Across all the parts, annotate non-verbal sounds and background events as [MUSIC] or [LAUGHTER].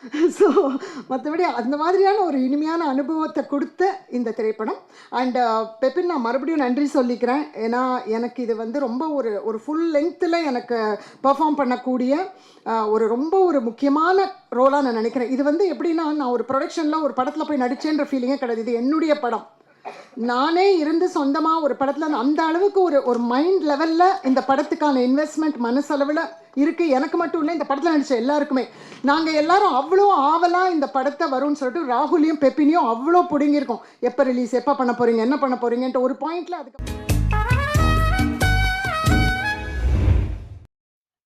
[LAUGHS] So மற்றபடி அந்த மாதிரியான ஒரு இனிமையான அனுபவத்தை கொடுத்த இந்த திரைப்படம். அண்ட் uh, பெப்பின் நான் மறுபடியும் நன்றி சொல்லிக்கிறேன். ஏன்னா எனக்கு இது வந்து ரொம்ப ஒரு ஒரு ஃபுல் லெங்க்த்தில் எனக்கு பெர்ஃபார்ம் பண்ணக்கூடிய ஒரு ரொம்ப ஒரு முக்கியமான ரோலாக நான் நினைக்கிறேன். இது வந்து எப்படின்னா நான் ஒரு ப்ரொடக்ஷனில் ஒரு படத்தில் போய் நடித்தேன்ற ஃபீலிங்கே கிடையாது. இது என்னுடைய படம். நானே இருந்து சொந்தமாக ஒரு படத்தில் அந்த அளவுக்கு ஒரு ஒரு மைண்ட் லெவலில் இந்த படத்துக்கான இன்வெஸ்ட்மெண்ட் மனசளவில் இருக்குது எனக்கு மட்டும் இல்லை இந்த படத்தில் நடித்த எல்லாருக்குமே. நாங்கள் எல்லாரும் அவ்வளோ ஆவலாக இந்த படத்தை வரும்னு சொல்லிட்டு ராகுலையும் பெப்பினியும் அவ்வளோ பிடுங்கியிருக்கோம். எப்போ ரிலீஸ் எப்போ பண்ண போகிறீங்க என்ன பண்ண போகிறீங்கன்ட்டு ஒரு பாயிண்டில் அதுக்கு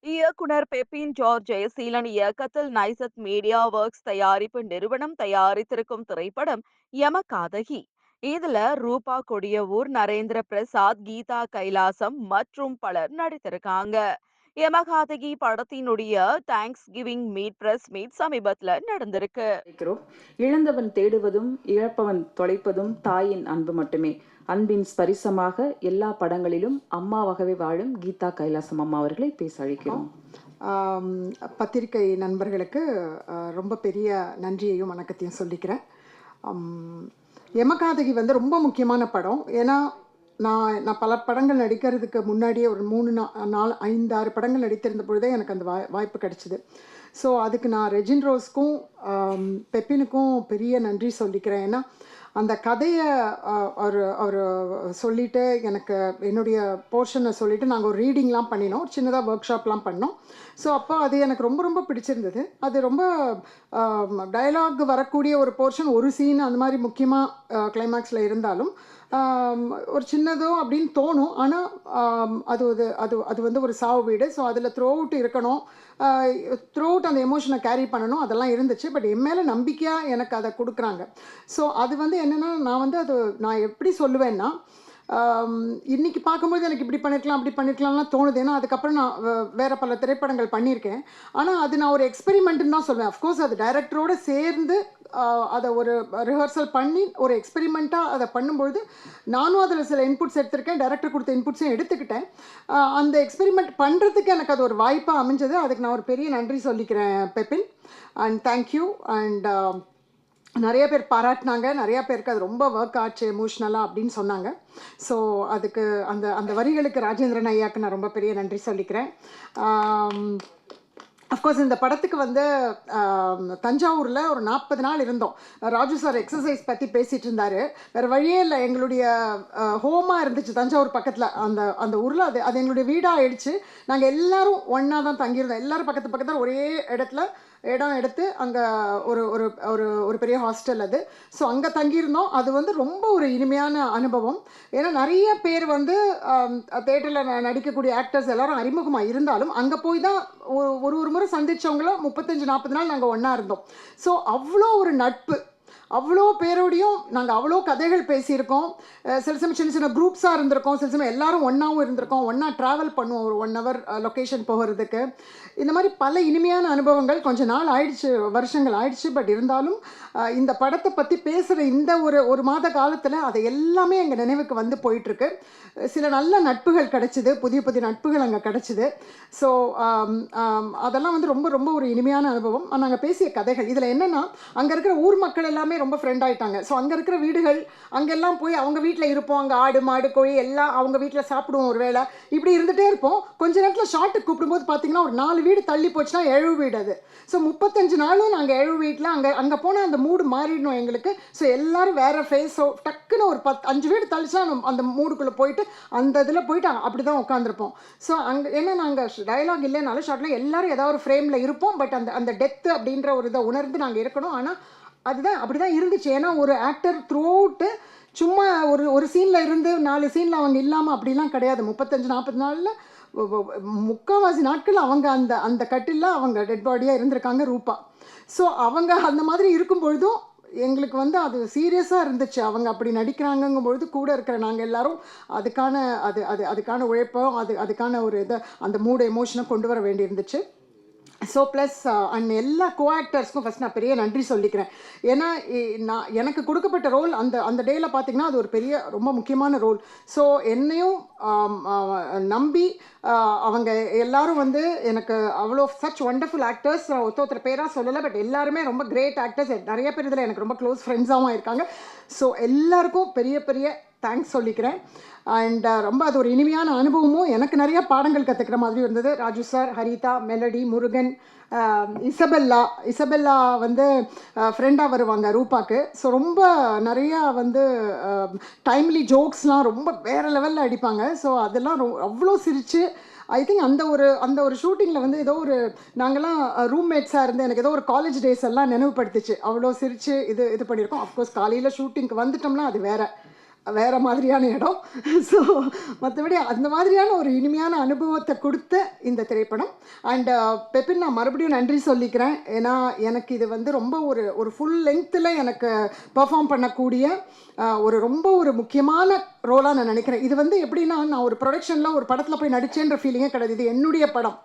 இயக்குனர் பெப்பின் ஜார்ஜ் ஜெயசீலன் இயக்கத்தில் நைசத் மீடியா ஒர்க்ஸ் தயாரிப்பு நிறுவனம் தயாரித்திருக்கும் திரைப்படம் யமகாதகி இதுல ரூபா கொடியவூர் நரேந்திர பிரசாத் கீதா கைலாசம் மற்றும் பலர் நடித்திருக்காங்க. யமகாதகி படத்தினுடைய thanks giving meet press meet சமீபத்துல நடந்திருக்கு. இழந்தவன் தேடுவதும் இழப்பவன் தொலைப்பதும் தாயின் அன்பு மட்டுமே. அன்பின் ஸ்பரிசமாக எல்லா படங்களிலும் அம்மாவாகவே வாழும் கீதா கைலாசம் அம்மா அவர்களை பேச அழைக்கிறோம். பத்திரிகை நண்பர்களுக்கு ரொம்ப பெரிய நன்றியையும் வணக்கத்தையும் சொல்லிக்கிறேன். யமகாதகி வந்து ரொம்ப முக்கியமான படம். ஏன்னா நான் நான் பல படங்கள் நடிக்கிறதுக்கு முன்னாடியே ஒரு மூணு நா நாலு ஐந்து ஆறு படங்கள் நடித்திருந்த பொழுதே எனக்கு அந்த வாய் வாய்ப்பு கிடச்சிது. ஸோ அதுக்கு நான் ரெஜின் ரோஸ்க்கும் பெப்பினுக்கும் பெரிய நன்றி சொல்லிக்கிறேன். ஏன்னா அந்த கதையை அவர் அவர் சொல்லிட்டு எனக்கு என்னுடைய போர்ஷனை சொல்லிட்டு நாங்கள் ஒரு ரீடிங்லாம் பண்ணினோம். ஒரு சின்னதாக ஒர்க் ஷாப்லாம் பண்ணோம். ஸோ அப்போ அது எனக்கு ரொம்ப ரொம்ப பிடிச்சிருந்தது. அது ரொம்ப டயலாக் வரக்கூடிய ஒரு போர்ஷன் ஒரு சீன் அந்த மாதிரி முக்கியமாக கிளைமேக்ஸில் இருந்தாலும் ஒரு சின்னதோ அப்படின்னு தோணும். ஆனால் அது அது அது அது வந்து ஒரு சாவு வீடு. ஸோ அதில் த்ரோ அவுட் இருக்கணும். த்ரூ அவுட் அந்த எமோஷனை கேரி பண்ணணும். அதெல்லாம் இருந்துச்சு. பட் என் மேலே நம்பிக்கையாக எனக்கு அதை கொடுக்குறாங்க. ஸோ அது வந்து என்னென்னா நான் வந்து அது நான் எப்படி சொல்லுவேன்னா இன்றைக்கி இன்னைக்கு பார்க்கும்போது எனக்கு இப்படி பண்ணிருக்கலாம் அப்படி பண்ணிருக்கலாம்லாம் தோணுது. ஏன்னா அதுக்கப்புறம் நான் வேறு வேற பல திரைப்படங்கள் பண்ணியிருக்கேன். ஆனால் அது நான் ஒரு எக்ஸ்பெரிமெண்ட்டுன்னு தான் சொல்லுவேன் அஃப்கோர்ஸ் அது டைரக்டரோட சேர்ந்து அதை ஒரு ரிஹர்சல் பண்ணி ஒரு எக்ஸ்பெரிமெண்ட்டாக அதை பண்ணும்பொழுது நானும் அதில் சில இன்புட்ஸ் எடுத்திருக்கேன். டேரக்டர் கொடுத்த இன்புட்ஸையும் எடுத்துக்கிட்டேன். அந்த எக்ஸ்பெரிமெண்ட் பண்ணுறதுக்கு எனக்கு அது ஒரு வாய்ப்பாக அமைஞ்சது. அதுக்கு நான் ஒரு பெரிய நன்றி சொல்லிக்கிறேன் பெப்பின். அண்ட் தேங்க்யூ அண்ட் நிறைய பேர் பாராட்டினாங்க நிறைய பேருக்கு அது ரொம்ப ஒர்க் ஆச்சு எமோஷ்னலாக அப்படின்னு சொன்னாங்க. ஸோ அதுக்கு அந்த அந்த வரிகளுக்கு ராஜேந்திரன் ஐயாக்கு நான் ரொம்ப பெரிய நன்றி சொல்லிக்கிறேன். அஃப்கோர்ஸ் இந்த படத்துக்கு வந்து தஞ்சாவூரில் ஒரு நாற்பது நாள் இருந்தோம். ராஜு சார் எக்ஸசைஸ் பற்றி பேசிகிட்டு இருந்தார். வேறு வழியே இல்லை எங்களுடைய ஹோமாக இருந்துச்சு தஞ்சாவூர் பக்கத்தில். அந்த அந்த ஊரில் அது அது எங்களுடைய வீடாக ஆயிடுச்சு. நாங்கள் எல்லாரும் ஒன்றா தான் தங்கியிருந்தோம். எல்லோரும் பக்கத்து பக்கத்தில் ஒரே இடத்துல இடம் எடுத்து அங்கே ஒரு ஒரு ஒரு ஒரு பெரிய ஹாஸ்டல் அது. ஸோ அங்கே தங்கியிருந்தோம். அது வந்து ரொம்ப ஒரு இனிமையான அனுபவம். ஏன்னா நிறைய பேர் வந்து தேட்டரில் நடிக்கக்கூடிய ஆக்டர்ஸ் எல்லாரும் அறிமுகமாக இருந்தாலும் அங்கே போய் தான் ஒரு ஒரு ஒரு முறை சந்தித்தவங்களும் முப்பத்தஞ்சு நாற்பது நாள் நாங்கள் ஒன்றா இருந்தோம். ஸோ அவ்வளோ ஒரு நட்பு. அவ்வளோ பேரோடையும் நாங்கள் அவ்வளோ கதைகள் பேசியிருக்கோம். சில சமயம் சின்ன சின்ன குரூப்ஸாக இருந்திருக்கோம். சில சமயம் எல்லாரும் ஒன்றாவும் இருந்திருக்கோம். ஒன்றா ட்ராவல் பண்ணுவோம் ஒரு ஒன் ஹவர் லொக்கேஷன் போகிறதுக்கு. இந்த மாதிரி பல இனிமையான அனுபவங்கள் கொஞ்ச நாள் ஆயிடுச்சு வருஷங்கள் ஆயிடுச்சு. பட் இருந்தாலும் இந்த படத்தை பற்றி பேசுகிற இந்த ஒரு ஒரு மாத காலத்தில் அது எல்லாமே எங்கள் நினைவுக்கு வந்து போயிட்டுருக்கு. சில நல்ல நட்புகள் கிடச்சிது. புதிய புதிய நட்புகள் அங்கே கிடச்சிது. ஸோ அதெல்லாம் வந்து ரொம்ப ரொம்ப ஒரு இனிமையான அனுபவம். நாங்கள் பேசிய கதைகள் இதில் என்னென்னா அங்கே இருக்கிற ஊர் மக்கள் எல்லாமே ரொம்ப ஃப்ரெண்ட் ஆகிட்டாங்க ஸோ அங்கே இருக்கிற வீடுகள் அங்கெல்லாம் போய் அவங்க வீட்டில் இருப்போம். அங்கே ஆடு மாடு கோழி எல்லாம் அவங்க வீட்டில் சாப்பிடுவோம் ஒரு வேளை. இப்படி இருந்துகிட்டே இருப்போம். கொஞ்ச நேரத்தில் ஷார்ட்டுக்கு கூப்பிடும்போது பார்த்தீங்கன்னா ஒரு நாலு வீடு தள்ளி போச்சுன்னா எழுவு வீடு அது. ஸோ முப்பத்தஞ்சு நாளும் நாங்கள் எழு வீட்டில் அங்கே அங்கே போனால் அந்த மூடு மாறிடணும் எங்களுக்கு. ஸோ எல்லோரும் வேறு ஃபேஸோ டக்குன்னு ஒரு பத்து அஞ்சு வீடு தள்ளிச்சா நம்ம அந்த மூடுக்குள்ளே போயிட்டு அந்த இதில் போயிட்டு அப்படி தான் உட்காந்துருப்போம் ஸோ அங்கே ஏன்னா நாங்கள் டயலாக் இல்லைனாலும் ஷார்ட்டில் எல்லாரும் ஏதாவது ஒரு ஃப்ரேமில் இருப்போம். பட் அந்த அந்த டெத்து அப்படின்ற ஒரு இதை உணர்ந்து நாங்கள் இருக்கணும். ஆனால் அதுதான் அப்படி தான் இருந்துச்சு. ஏன்னா ஒரு ஆக்டர் த்ரூ அவுட்டு சும்மா ஒரு ஒரு சீனில் இருந்து நாலு சீனில் அவங்க இல்லாமல் அப்படிலாம் கிடையாது. முப்பத்தஞ்சு நாற்பது நாளில் முக்கால்வாசி நாட்கள் அவங்க அந்த அந்த கட்டில் அவங்க டெட் பாடியாக இருந்திருக்காங்க ரூபா. ஸோ அவங்க அந்த மாதிரி இருக்கும் பொழுதும் எங்களுக்கு வந்து அது சீரியஸாக இருந்துச்சு. அவங்க அப்படி நடிக்கிறாங்கங்கும் பொழுது கூட இருக்கிற நாங்கள் எல்லாரும் அதுக்கான அது அது அதுக்கான உழைப்போ அது அதுக்கான ஒரு இதை அந்த மூடு எமோஷனை கொண்டு வர வேண்டியிருந்துச்சு. ஸோ ப்ளஸ் அண்ட் எல்லா கோ ஆக்டர்ஸ்க்கும் ஃபஸ்ட் நான் பெரிய நன்றி சொல்லிக்கிறேன். ஏன்னா நான் எனக்கு கொடுக்கப்பட்ட ரோல் அந்த அந்த டேயில் பார்த்தீங்கன்னா அது ஒரு பெரிய ரொம்ப முக்கியமான ரோல் ஸோ என்னையும் நம்பி அவங்க எல்லாரும் வந்து எனக்கு அவ்வளோ சச் ஒண்டர்ஃபுல் ஆக்டர்ஸ் ஒருத்த ஒருத்தர் பேராக சொல்லலை பட் எல்லாருமே ரொம்ப கிரேட் ஆக்டர்ஸ் நிறைய பேர் இதில் எனக்கு ரொம்ப க்ளோஸ் ஃப்ரெண்ட்ஸாகவும் இருக்காங்க ஸோ எல்லாருக்கும் பெரிய பெரிய தேங்க்ஸ் சொல்லிக்கிறேன். அண்ட் uh, ரொம்ப அது ஒரு இனிமையான அனுபவமும். எனக்கு நிறைய பாடங்கள் கற்றுக்கிற மாதிரி இருந்தது. Raju sir Haritha melody Murugan um, Isabella. Isabella வந்து uh, ஃப்ரெண்டாக வருவாங்க ரூபாக்கு. ஸோ ரொம்ப நிறையா வந்து um, டைம்லி ஜோக்ஸ்லாம் ரொம்ப வேறு லெவலில் அடிப்பாங்க. ஸோ அதெல்லாம் ரொ அவ்வளோ சிரித்து ஐ திங்க் அந்த ஒரு அந்த ஒரு ஷூட்டிங்கில் வந்து ஏதோ ஒரு நாங்கள்லாம் ரூம்மேட்ஸாக uh, இருந்து எனக்கு ஏதோ ஒரு காலேஜ் டேஸ் எல்லாம் நினைவுபடுத்துச்சு. அவ்வளோ சிரித்து இது இது பண்ணியிருக்கோம். அஃப்கோர்ஸ் காலையில் ஷூட்டிங்க்கு வந்துட்டோம்னா அது வேறு. வேறு மாதிரியான இடம். ஸோ மற்றபடி அந்த மாதிரியான ஒரு இனிமையான அனுபவத்தை கொடுத்த இந்த திரைப்படம். அண்ட் uh, பெப்பின் நான் மறுபடியும் நன்றி சொல்லிக்கிறேன். ஏன்னா எனக்கு இது வந்து ரொம்ப ஒரு ஒரு ஃபுல் லெங்க்த்தில் எனக்கு பெர்ஃபார்ம் பண்ணக்கூடிய ஒரு ரொம்ப ஒரு முக்கியமான ரோலாக நான் நினைக்கிறேன். இது வந்து எப்படின்னா நான் ஒரு ப்ரொடக்ஷனில் ஒரு படத்தில் போய் நடித்தேன்ற ஃபீலிங்கே கிடையாது. இது என்னுடைய படம்.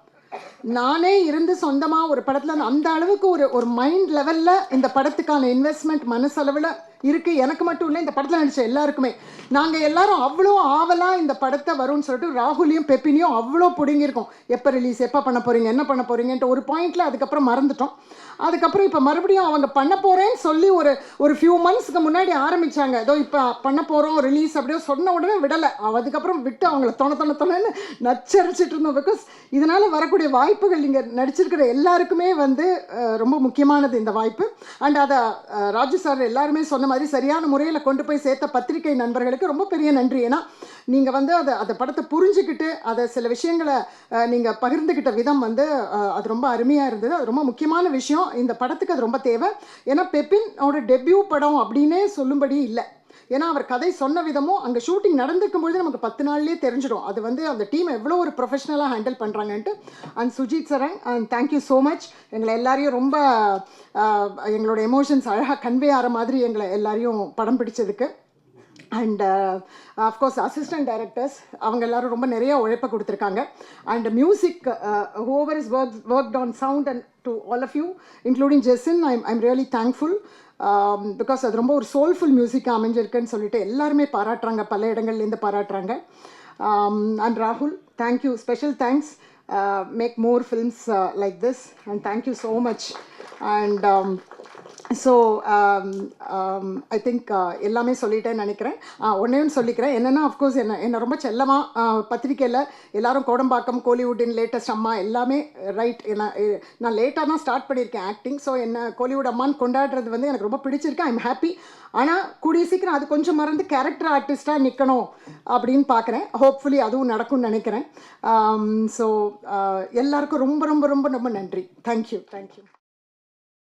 நானே இருந்து சொந்தமாக ஒரு படத்தில் அந்த அளவுக்கு ஒரு ஒரு மைண்ட் லெவலில் இந்த படத்துக்கான இன்வெஸ்ட்மெண்ட் மனசளவில் இருக்குது எனக்கு மட்டும் இல்லை இந்த படத்தில் நடித்த எல்லாருக்குமே. நாங்கள் எல்லாரும் அவ்வளோ ஆவலாக இந்த படத்தை வரும்னு சொல்லிட்டு ராகுலையும் பெப்பினியும் அவ்வளோ பிடுங்கியிருக்கோம். எப்போ ரிலீஸ் எப்போ பண்ண போகிறீங்க என்ன பண்ண போகிறீங்கன்ட்டு ஒரு பாயிண்டில் அதுக்கப்புறம் மறந்துட்டோம். அதுக்கப்புறம் இப்போ மறுபடியும் அவங்க பண்ண போகிறேன்னு சொல்லி ஒரு ஒரு ஃபியூ மந்த்ஸ்க்கு முன்னாடி ஆரம்பித்தாங்க ஏதோ இப்போ பண்ண போகிறோம் ரிலீஸ் அப்படியே சொன்ன உடனே விடலை. அதுக்கப்புறம் விட்டு அவங்கள தொண தொண தொணன்னு நச்சரிச்சிட்டு இருந்தோம். பிகாஸ் இதனால் வரக்கூடிய வாய்ப்புகள் இங்கே நடிச்சிருக்கிற எல்லாருக்குமே வந்து ரொம்ப முக்கியமானது இந்த வாய்ப்பு. அண்ட் அதை ராஜு சார் எல்லாருமே சொன்ன மாதிரி சரியான முறையில் கொண்டு போய் சேர்த்த பத்திரிகை நண்பர்களுக்கு ரொம்ப பெரிய நன்றி. ஏன்னா நீங்கள் வந்து அதை அந்த படத்தை புரிஞ்சுக்கிட்டு அதை சில விஷயங்களை நீங்கள் பகிர்ந்துக்கிட்ட விதம் வந்து அது ரொம்ப அருமையாக இருந்தது. அது ரொம்ப முக்கியமான விஷயம். இந்த படத்துக்கு அது ரொம்ப தேவை. ஏன்னா பெப்பினோட டெபியூ படம் அப்படின்னே சொல்லும்படி இல்லை. ஏன்னா அவர் கதை சொன்ன விதமும் அங்கே ஷூட்டிங் நடந்திருக்கும் பொழுது நமக்கு பத்து நாள்லேயே தெரிஞ்சிடும். அது வந்து அந்த டீம் எவ்வளோ ஒரு ப்ரொஃபஷனலாக handle பண்ணுறாங்கன்ட்டு and Sujith Sarang and thank you so much எங்களை எல்லாரையும் ரொம்ப எங்களோட எமோஷன்ஸ் அழகாக கன்வே ஆகிற மாதிரி எங்களை எல்லாரையும் படம் பிடிச்சதுக்கு. And of course assistant directors அவங்க எல்லாரும் ரொம்ப நிறைய உழைப்பை கொடுத்துருக்காங்க. And music whoever is work work on sound and to all of you including Jesin I'm I'm really thankful Um, because அது ரொம்ப ஒரு சோல்ஃபுல் மியூசிக்காக அமைஞ்சிருக்குன்னு சொல்லிட்டு எல்லாருமே பாராட்டுறாங்க. பல இடங்கள்லேருந்து பாராட்டுறாங்க. அண்ட் ராகுல் thank you special thanks make more films like this and thank you so much and so I think எல்லாமே சொல்லிட்டேன்னு நினைக்கிறேன். ஒன்றையும் சொல்லிக்கிறேன். என்னென்னா அஃப்கோர்ஸ் என்ன என்னை ரொம்ப செல்லமாக பத்திரிக்கையில் எல்லாரும் கோடம்பாக்கம் கோலிவுட்டின் லேட்டஸ்ட் அம்மா எல்லாமே ரைட் என்ன நான் லேட்டாக தான் ஸ்டார்ட் பண்ணியிருக்கேன் ஆக்டிங் ஸோ என்ன கோலிவுட் அம்மான்னு கொண்டாடுறது வந்து எனக்கு ரொம்ப பிடிச்சிருக்கு. ஐம் ஹாப்பி ஆனால் கூடிய சீக்கிரம் அது கொஞ்சம் மறந்து கேரக்டர் ஆர்டிஸ்ட்டாக நிற்கணும் அப்படின்னு பார்க்குறேன் ஹோப்ஃபுல்லி அதுவும் நடக்கும்னு நினைக்கிறேன். ஸோ எல்லாருக்கும் ரொம்ப ரொம்ப ரொம்ப ரொம்ப நன்றி. Thank you thank you